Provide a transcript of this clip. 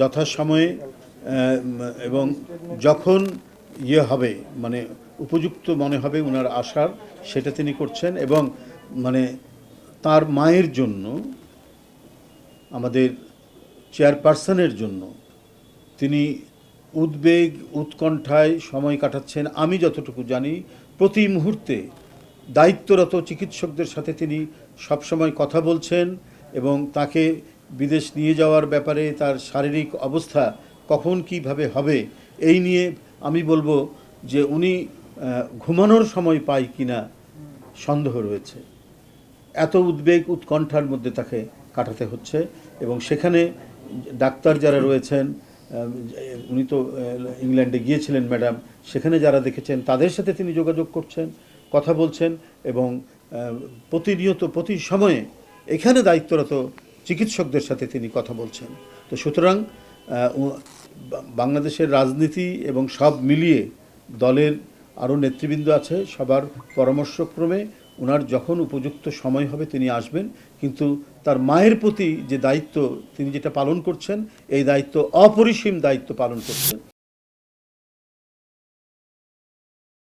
যথাসময়ে এবং যখন ইয়ে হবে মানে উপযুক্ত মনে হবে ওনার আশার, সেটা তিনি করছেন এবং মানে তার মায়ের জন্য, আমাদের চেয়ারপারসনের জন্য তিনি উদ্বেগ, উৎকণ্ঠায় সময় কাটাচ্ছেন। আমি যতটুকু জানি, প্রতি মুহূর্তে দায়িত্বরত চিকিৎসকদের সাথে তিনি সবসময় কথা বলছেন এবং তাকে বিদেশ নিয়ে যাওয়ার ব্যাপারে তার শারীরিক অবস্থা কখন কীভাবে হবে, এই নিয়ে আমি বলব যে উনি ঘুমানোর সময় পায় কিনা সন্দেহ রয়েছে। এত উদ্বেগ উৎকণ্ঠার মধ্যে তাকে কাটাতে হচ্ছে এবং সেখানে ডাক্তার যারা রয়েছেন উনি তো ইংল্যান্ডে গিয়েছিলেন ম্যাডাম, সেখানে যারা দেখেছেন তাদের সাথে তিনি যোগাযোগ করছেন, কথা বলছেন এবং প্রতিনিয়ত, প্রতি সময়ে এখানে দায়িত্বরত চিকিৎসকদের সাথে তিনি কথা বলছেন। তো সুতরাং বাংলাদেশের রাজনীতি এবং সব মিলিয়ে দলের আরও নেতৃবৃন্দ আছে, সবার পরামর্শক্রমে ওনার যখন উপযুক্ত সময় হবে তিনি আসবেন, কিন্তু তার মায়ের প্রতি যে দায়িত্ব তিনি যেটা পালন করছেন, এই দায়িত্ব অপরিসীম দায়িত্ব পালন করছেন।